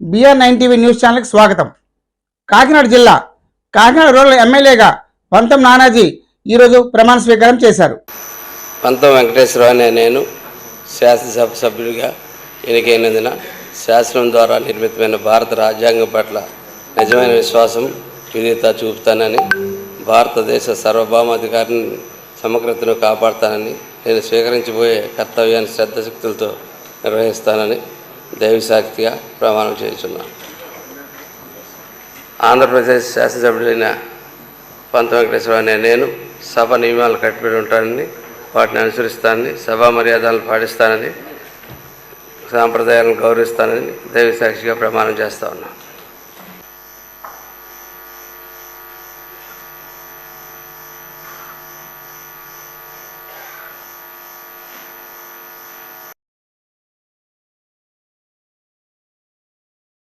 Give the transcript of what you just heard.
BR nine TV news ఛానల్కి స్వాగతం. కాకినాడ జిల్లా కాకినాడ రూరల్ ఎమ్మెల్యేగా పంతం నానాజీ ఈరోజు ప్రమాణ స్వీకారం చేశారు. పంతం వెంకటేశ్వరరావు అనే నేను శాసనసభ సభ్యుడిగా ఎన్నికైనందున శాసనం ద్వారా నిర్మితమైన భారత రాజ్యాంగం పట్ల నిజమైన విశ్వాసం వినీత చూపుతానని భారతదేశ సార్వభౌమాధికారిని సమగ్రతను కాపాడుతానని నేను స్వీకరించబోయే కర్తవ్యాన్ని శ్రద్ధశక్తులతో నిర్వహిస్తానని దైవసాక్తిగా ప్రమాణం చేస్తున్నాను ఆంధ్రప్రదేశ్ శాసనసభ్యుడైన పంత వెంకటేశ్వర అనే నేను సభ నియమాలు కట్టుబడి ఉంటానని వాటిని అనుసరిస్తానని సభా మర్యాదలను పాటిస్తానని సాంప్రదాయాలను గౌరవిస్తానని దైవసాక్షిగా ప్రమాణం చేస్తా ఉన్నాను.